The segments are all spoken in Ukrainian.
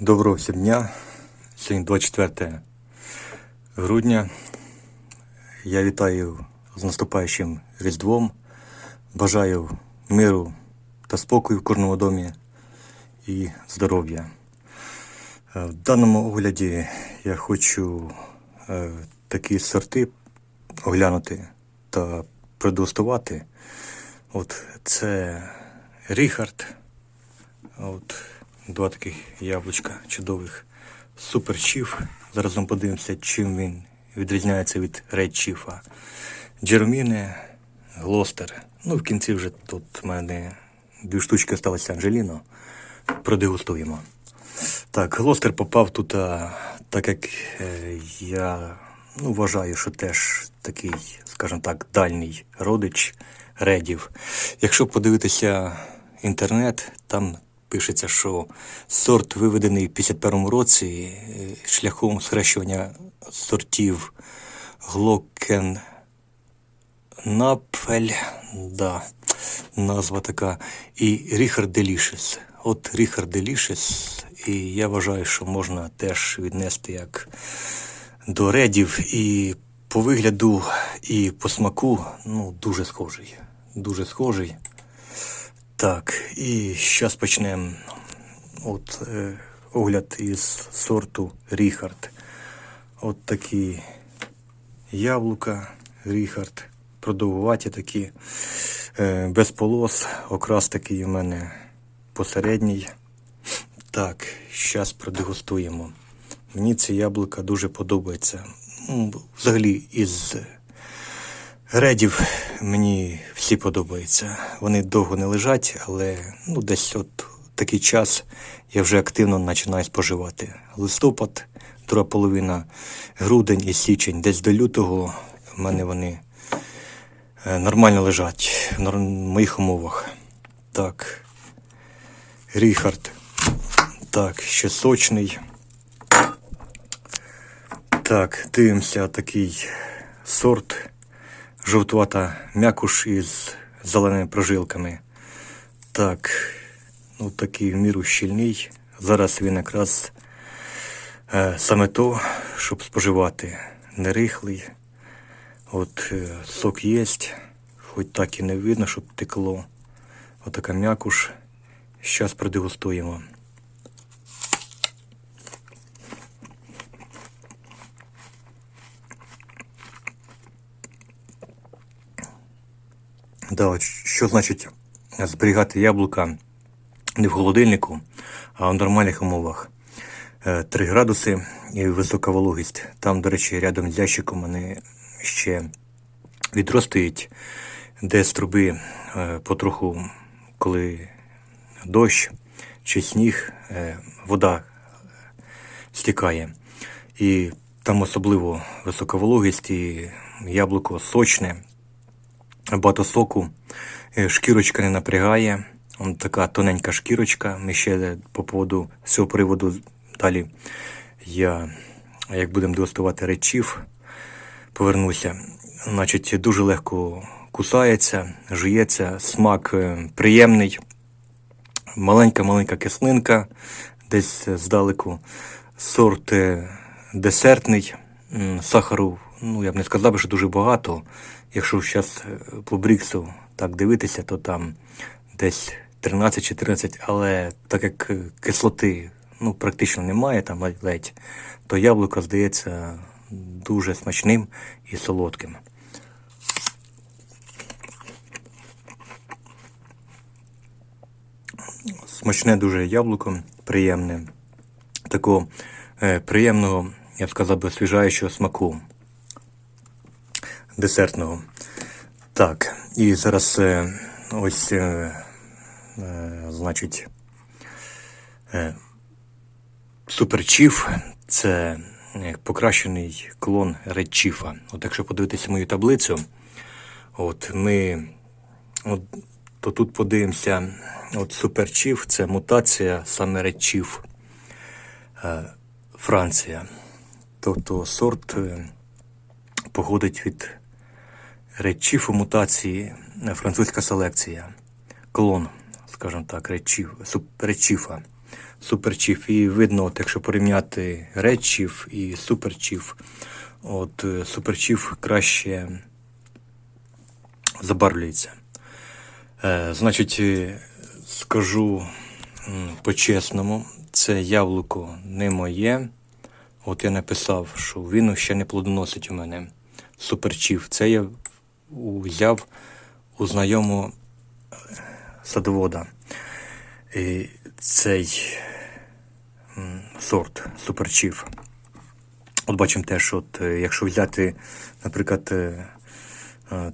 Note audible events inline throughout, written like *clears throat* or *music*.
Доброго всім дня. Сьогодні 24 грудня. Я вітаю з наступаючим Різдвом. Бажаю миру та спокою в кожному домі і здоров'я. Е, В даному огляді я хочу е, такі сорти оглянути та продегустувати. От це Ріхард. От два таких яблучка чудових. Супер Чіф. Зараз ми подивимося, чим він відрізняється від Ред Чіфа. Джерміне, Глостер. Ну, в кінці вже тут в мене дві штучки залишилися Анджеліно. Продегустуємо. Так, Глостер попав тут, так як е, я ну, вважаю, що теж такий, скажімо так, дальній родич редів. Якщо подивитися інтернет, там пишеться, що сорт виведений в 51 році е, шляхом схрещування сортів Глокен Напфель, да, назва така, і Ріхард Делішес. От Ріхард Делішес, і я вважаю, що можна теж віднести як до редів і по вигляду, і по смаку, ну, дуже схожий. Дуже схожий. Так, і зараз почнемо от, е, огляд із сорту Ріхард. От такі яблука Ріхард, продовгуваті такі, е, без полос, окрас такий у мене посередній. Так, зараз продегустуємо. Мені ці яблука дуже подобаються. Ну, Взагалі із редів мені всі подобаються. Вони довго не лежать, але ну, десь от такий час я вже активно починаю споживати. Листопад, друга половина, грудень і січень, десь до лютого в мене вони е, нормально лежать в моїх умовах. Так. Ріхард. Так, ще сочний. Так, дивимося такий сорт. Жовтувата м'якуш із зеленими прожилками. Так, ну такий в міру щільний. Зараз він якраз е, саме то, щоб споживати. Не рихлий. От е, сок є, хоч так і не видно, щоб текло. Отака м'якуш. Зараз продегустуємо. Да, от що значить зберігати яблука не в холодильнику, а в нормальних умовах. Е, 3 градуси і висока вологість. Там, до речі, рядом з ящиком вони ще відростають, де з труби е, потроху, коли дощ чи сніг, е, вода стікає. І там особливо висока вологість і яблуко сочне, багато соку, е, шкірочка не напрягає. Он така тоненька шкірочка. Ми ще по поводу з цього приводу далі я, як будемо дегустувати речів, повернуся. Значить, дуже легко кусається, жується, смак е, приємний. Маленька-маленька кислинка, десь здалеку. Сорт е, десертний, сахару, ну я б не сказав, що дуже багато. Якщо зараз по Бріксу так дивитися, то там десь 13-14, але так як е, кислоти ну, практично немає, там ледь, то яблуко здається дуже смачним і солодким. Смачне дуже яблуко, приємне. Такого е, приємного, я б сказав освіжаючого смаку. Десертного. Так, і зараз е, ось, е, е, значить, е, суперчіф це е, покращений клон редчіфа. От якщо подивитися мою таблицю, от ми от, то тут подивимося, от суперчіф це мутація саме редчіф е, Франція. Тобто сорт е, походить від редчіфу мутації, е, французька селекція, клон, скажімо так, редчіф, суп- редчіфа. суперчів. І видно, от якщо порівняти редчів і суперчів, от е, суперчів краще забарвлюється. Е, значить, е, скажу по-чесному, це яблуко не моє. От я написав, що він ще не плодоносить у мене суперчів. Це я взяв у знайомого е, садовода. Цей сорт суперчів. От бачимо теж, от, е, якщо взяти, наприклад, е,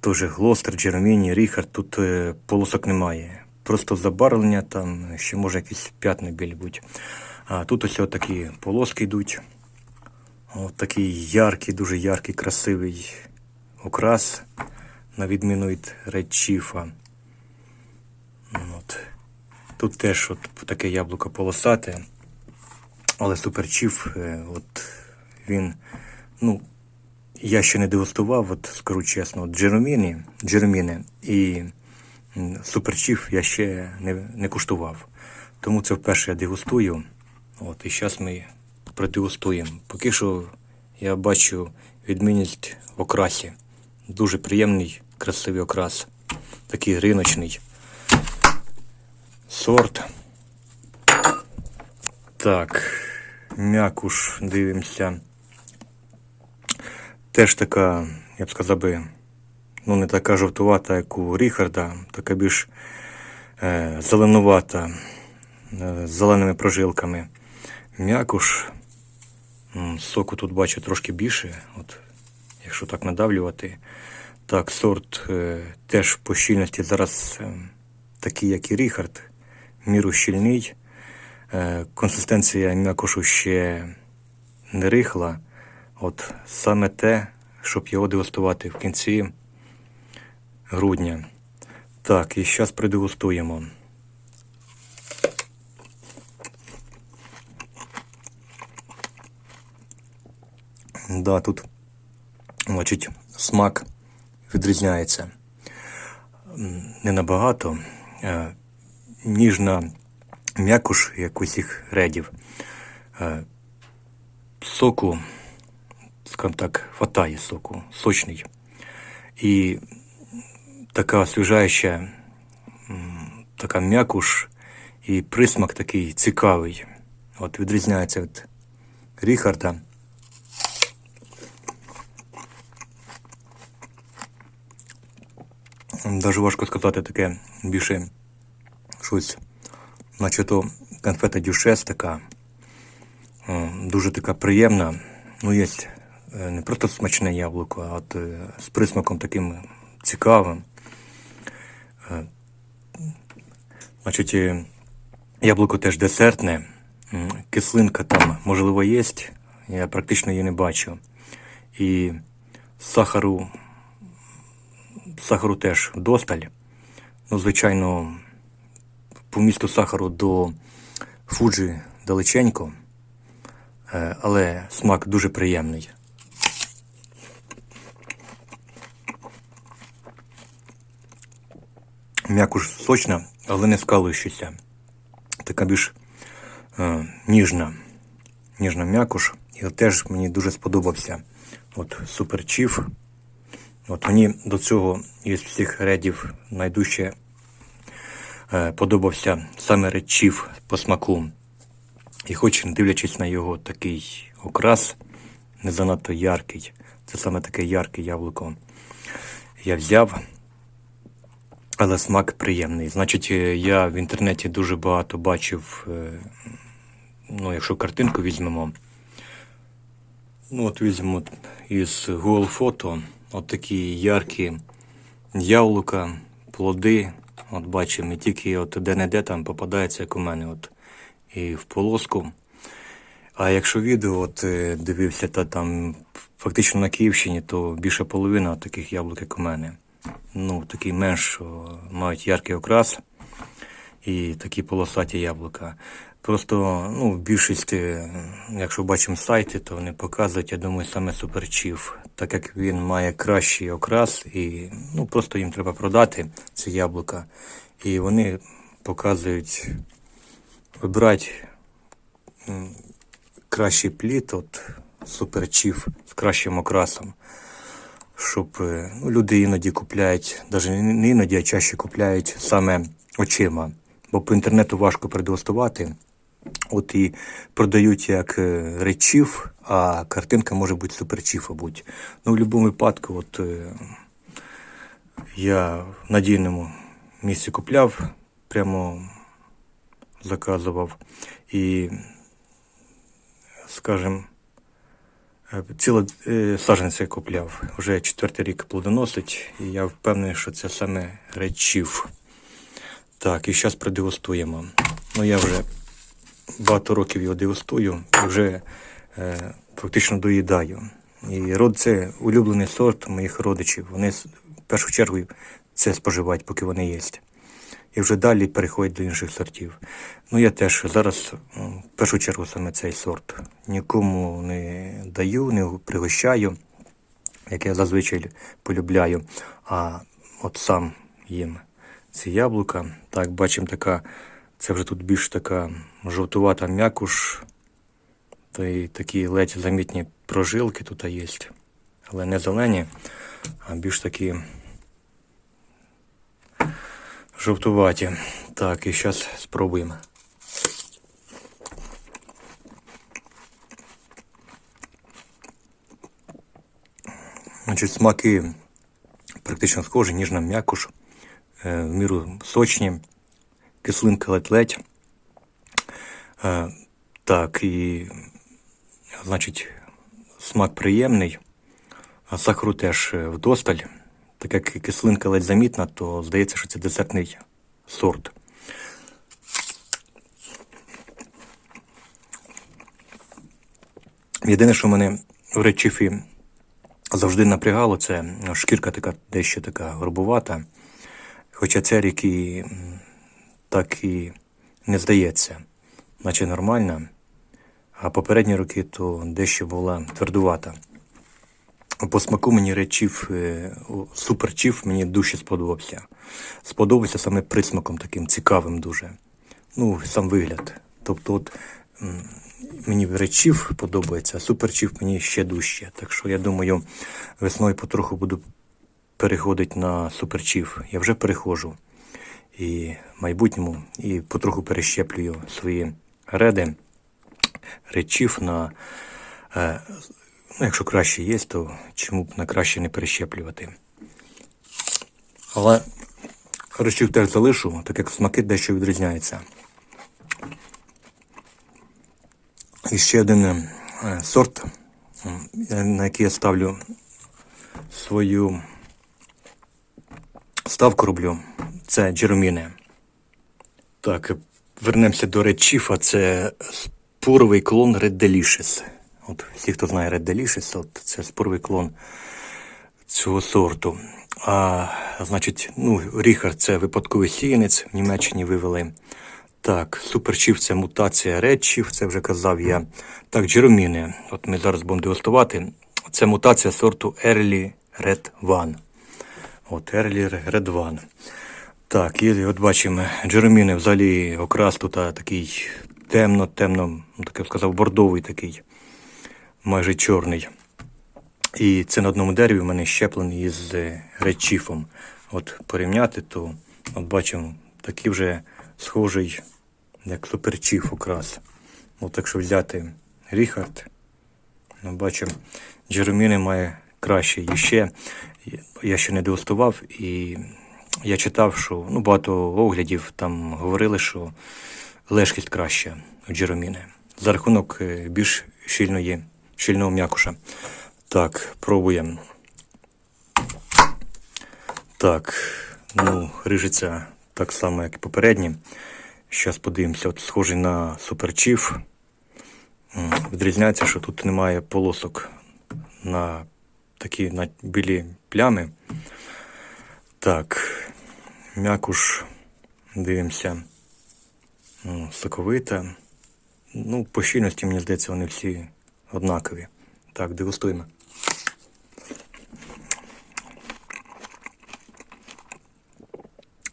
теж Глостер, Джероміні, Ріхард, тут полосок немає. Просто забарвлення, там ще може якісь п'ятна білі бути. А тут ось такі полоски йдуть. От такий яркий, дуже яркий, красивий окрас, на відміну від редчіфа. От. Тут теж от таке яблуко полосате, але суперчіф, е, от він, ну, я ще не дегустував, от скажу чесно, от джероміни, джероміни і суперчіф я ще не, не куштував. Тому це вперше я дегустую. От, і зараз ми продегустуємо. Поки що я бачу відмінність в окрасі. Дуже приємний, красивий окрас. Такий риночний сорт. Так, м'якуш дивимося. Теж така, я б сказав би, ну не така жовтувата, як у Ріхарда, така більш е, зеленувата, е, з зеленими прожилками. М'якуш. Соку тут бачу трошки більше, от, якщо так надавлювати. Так, сорт е, теж по щільності зараз е, такий, як і Ріхард, міру щільний. Е, консистенція м'якошу ще не рихла. От саме те, щоб його дегустувати в кінці грудня. Так, і зараз продегустуємо. Да, тут, значить, смак відрізняється. Не набагато. Ніжна м'якуш, як усіх редів. Соку, скажімо так, хватає соку, сочний. І така освіжаюча, така м'якуш і присмак такий цікавий. От відрізняється від Ріхарда. Даже важко сказати таке більше щось, наче то конфета дюшес така, е, дуже така приємна. Ну, є е, не просто смачне яблуко, а от е, з присмаком таким цікавим. Значить, яблуко теж десертне, кислинка там, можливо, є, я практично її не бачу. І сахару сахару теж досталь. Ну, звичайно, по місту сахару до Фуджі далеченько, е, але смак дуже приємний. М'якуш сочна, але не скалуючися. Така більш е, ніжна, ніжна м'якуш. І теж мені дуже сподобався. От суперчіф. От мені до цього із всіх редів найдужче е, подобався саме редчів по смаку. І хоч не дивлячись на його такий окрас, не занадто яркий, це саме таке ярке яблуко я взяв, але смак приємний. Значить, е, я в інтернеті дуже багато бачив, е, ну, якщо картинку візьмемо, ну от візьмемо із Google Photo, от такі яркі яблука, плоди. От бачимо, і тільки от де-не-де там попадається, як у мене, от і в полоску. А якщо відео от е, дивився, та там фактично на Київщині, то більше половина таких яблук, як у мене. Ну, такі менш, мають яркий окрас і такі полосаті яблука. Просто ну, в більшості, якщо бачимо сайти, то вони показують, я думаю, саме суперчів, так як він має кращий окрас, і ну, просто їм треба продати ці яблука. І вони показують вибирати кращий плід, от суперчів з кращим окрасом. Щоб е, ну, люди іноді купляють, навіть не іноді, а чаще купляють саме очима. Бо по інтернету важко продегустувати. От і продають як речів, а картинка може бути суперчів, мабуть. Ну, в будь-якому випадку, от е, я в надійному місці купляв, прямо заказував. І, скажімо, е, ціле е, саджанця я купляв. Вже четвертий рік плодоносить, і я впевнений, що це саме речів. Так, і зараз продегустуємо. Ну, я вже багато років його дегустую вже е, фактично доїдаю. І род це улюблений сорт моїх родичів. Вони в першу чергу це споживають, поки вони є. І вже далі переходять до інших сортів. Ну я теж зараз в першу чергу саме цей сорт. Нікому не даю, не пригощаю, як я зазвичай полюбляю. А от сам їм ці яблука. Так, бачимо така, це вже тут більш така жовтувата м'якуш. Та й такі ледь замітні прожилки тут є. Але не зелені, а більш такі жовтуваті. Так, і зараз спробуємо. Значить, смаки практично схожі, ніжна м'якуш, е, в міру сочні, кислинка ледь-ледь. Е, Так, і, значить, смак приємний, а сахару теж е, вдосталь. Так як кислинка ледь замітна, то здається, що це десертний сорт. Єдине, що мене в речіфі завжди напрягало, це шкірка така дещо така грубувата. Хоча ця рік і так і не здається, наче нормальна. А попередні роки то дещо була твердувата. По смаку мені речів суперчів мені дуже сподобався. Сподобався саме присмаком таким цікавим дуже. Ну, сам вигляд. Тобто, от мені речів подобається, а суперчів мені ще дужче. Так що я думаю, весною потроху буду переходити на суперчів. Я вже переходжу. І майбутньому і потроху перещеплюю свої реди речів на. Е, ну, якщо краще є, то чому б на краще не перещеплювати. Але речів теж залишу, так як смаки дещо відрізняються. І ще один е, сорт, на який я ставлю свою ставку роблю, це джероміни. Так, вернемося до речів, а це споровий клон Red Delicious. От всі, хто знає Red Delicious, от це споровий клон цього сорту. А, значить, ну, Ріхард це випадковий сіянець, в Німеччині вивели. Так, суперчів це мутація редчів, це вже казав я. Так, джероміни. От ми зараз будемо дегустувати. Це мутація сорту Early Red One. От Early Red One. Так, і от бачимо, джероміни взагалі окрас тут такий темно, темно, ну, так я б сказав, бордовий такий, майже чорний. І це на одному дереві в мене щеплений із е, редчіфом. От порівняти, то от бачимо, такий вже схожий, як суперчіф окрас. От якщо взяти Ріхард, ну, бачимо, Джероміни має краще. І ще я ще не дегустував, і я читав, що ну, багато оглядів там говорили, що лежкість краща у Джероміни за рахунок е, більш щільної, щільного м'якуша. Так, пробуємо. Так, ну, рижиться так само, як і попередні. Зараз подивимося, от схожий на суперчіф. Відрізняється, що тут немає полосок на такі на білі плями. Так, м'якуш, дивимося. М, Соковита. Ну, по щільності, мені здається, вони всі однакові. Так, дегустуємо.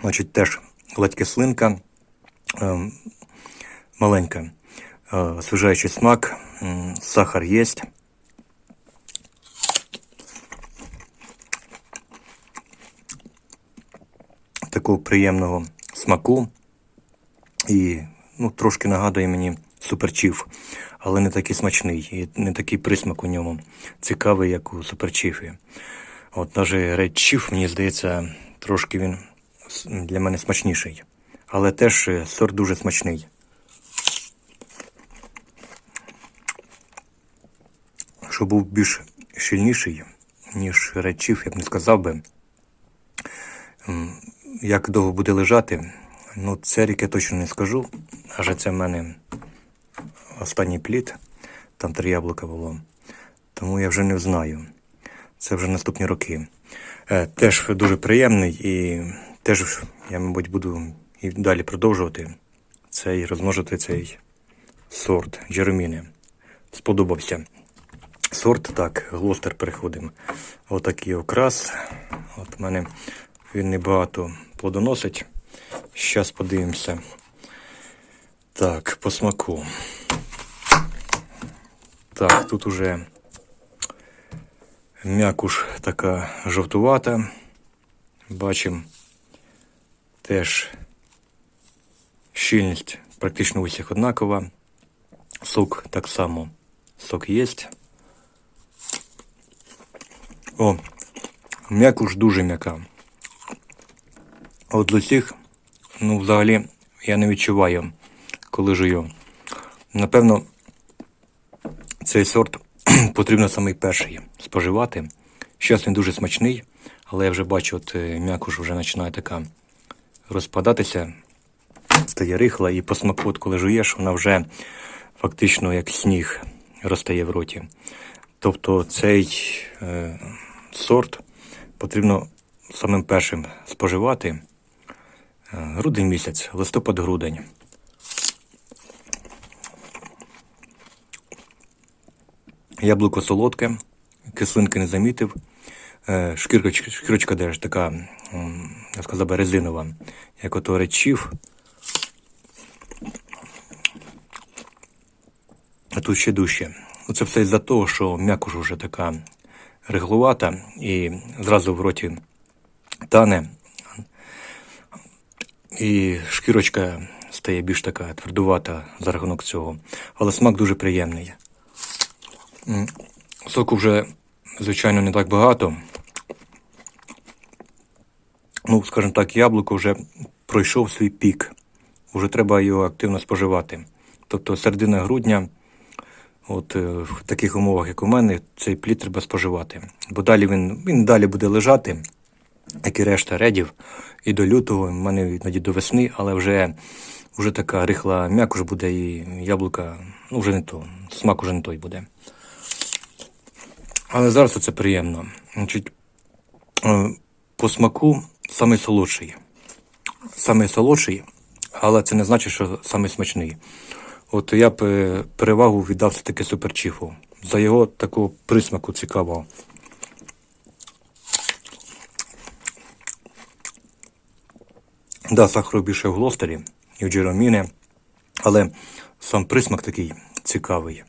Значить, теж ледь кислинка. Ем, маленька. Е, Освіжаючий смак, м, сахар є. Такого приємного смаку. І ну, трошки нагадує мені суперчіф, але не такий смачний і не такий присмак у ньому цікавий, як у суперчіфі. От навіть Chief, мені здається, трошки він для мене смачніший. Але теж е, сорт дуже смачний. Щоб був більш щільніший, ніж Chief, я б не сказав би. Як довго буде лежати, ну це рік я точно не скажу. Адже це в мене останній плід, там три яблука було. Тому я вже не знаю. Це вже наступні роки. Е, Теж дуже приємний і теж я, мабуть, буду і далі продовжувати цей розмножити цей сорт Джероміни. Сподобався. Сорт, так, глостер переходимо. Отакий окрас. От в мене він небагато плодоносить. Зараз подивимося. Так, по смаку. Так, тут уже м'якуш така жовтувата. Бачимо теж щільність практично у всіх однакова. Сок так само. Сок є. О, м'якуш дуже м'яка. От з усіх, ну, взагалі, я не відчуваю, коли жую. Напевно, цей сорт *clears throat* потрібно самий перший споживати. Зараз він дуже смачний, але я вже бачу, от е, м'якуш вже починає така розпадатися, стає рихла, і по смаку, от коли жуєш, вона вже фактично як сніг розтає в роті. Тобто цей е, сорт потрібно самим першим споживати. Грудень місяць, листопад-грудень. Яблуко солодке, кислинки не замітив. Е, Шкірочка, шкірочка теж така, я сказав би, резинова, як ото речів. А тут ще дужче. Ну, Це все із-за того, що м'якуш вже така реглувата і зразу в роті тане. І шкірочка стає більш така твердувата за рахунок цього. Але смак дуже приємний. Соку вже, звичайно, не так багато. Ну, скажімо так, яблуко вже пройшов свій пік. Уже треба його активно споживати. Тобто середина грудня, от е, в таких умовах, як у мене, цей плід треба споживати. Бо далі він, він далі буде лежати, як і решта редів, і до лютого, в мене іноді до весни, але вже, вже така рихла м'якуш буде і яблука, ну вже не то, смак уже не той буде. Але зараз це приємно. Значить, е, по смаку самий солодший. Самий солодший, але це не значить, що самий смачний. От я б е, перевагу віддав все-таки суперчіфу. За його такого присмаку цікавого. Да, сахару більше в глостері і в джероміни, але сам присмак такий цікавий.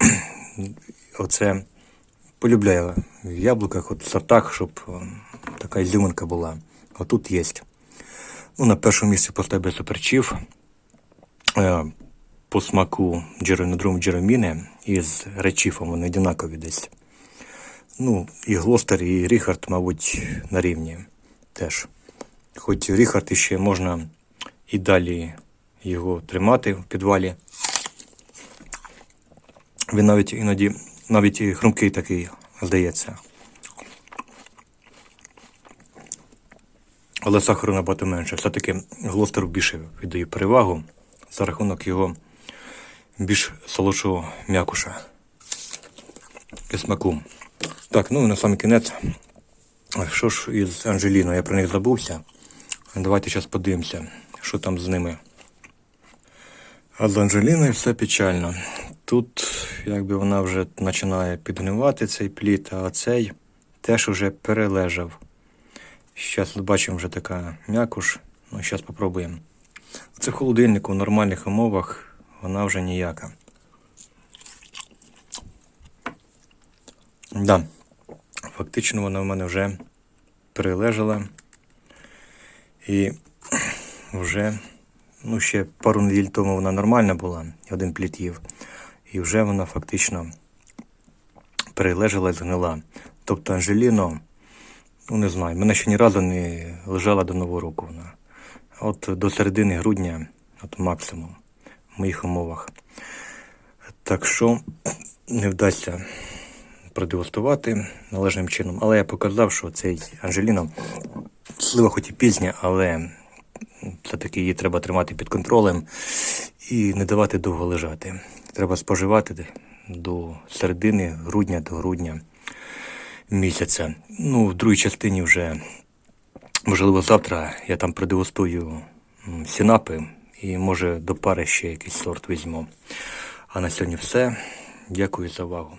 *clears throat* Оце полюбляю в яблуках, от в сортах, щоб е, така ізюминка була. Отут є. Ну, на першому місці поставив суперчів. Е, по смаку джеро, на другому джероміни із речіфом вони однакові десь. Ну, і Глостер, і Ріхард, мабуть, на рівні теж. Хоч Ріхард іще можна і далі його тримати в підвалі. Він навіть іноді навіть і хрумкий такий, здається. Але сахару набагато менше. Все-таки Глостеру більше віддаю перевагу за рахунок його більш солодшого м'якуша і смаку. Так, ну і на самий кінець. Що ж із Анжеліною? Я про них забувся. Давайте зараз подивимося, що там з ними. А з Анжеліною все печально. Тут, якби вона вже починає підгнивати цей плід, а цей теж уже перележав. Зараз бачимо вже така м'якуш. Ну, зараз спробуємо. Це в холодильнику в нормальних умовах вона вже ніяка. Да. Фактично вона в мене вже перележала. І вже, ну, ще пару неділь тому вона нормальна була, один плід їв. І вже вона фактично перележала і згнила. Тобто Анжеліно, ну не знаю, мене ще ні разу не лежала до Нового року вона. От до середини грудня, от максимум, в моїх умовах. Так що не вдасться продегустувати належним чином. Але я показав, що цей Анжеліно, слива хоч і пізня, але все-таки її треба тримати під контролем і не давати довго лежати. Треба споживати до середини грудня до грудня місяця. Ну, в другій частині вже, можливо, завтра я там продегустую сінапи і може до пари ще якийсь сорт візьму. А на сьогодні все. Дякую за увагу.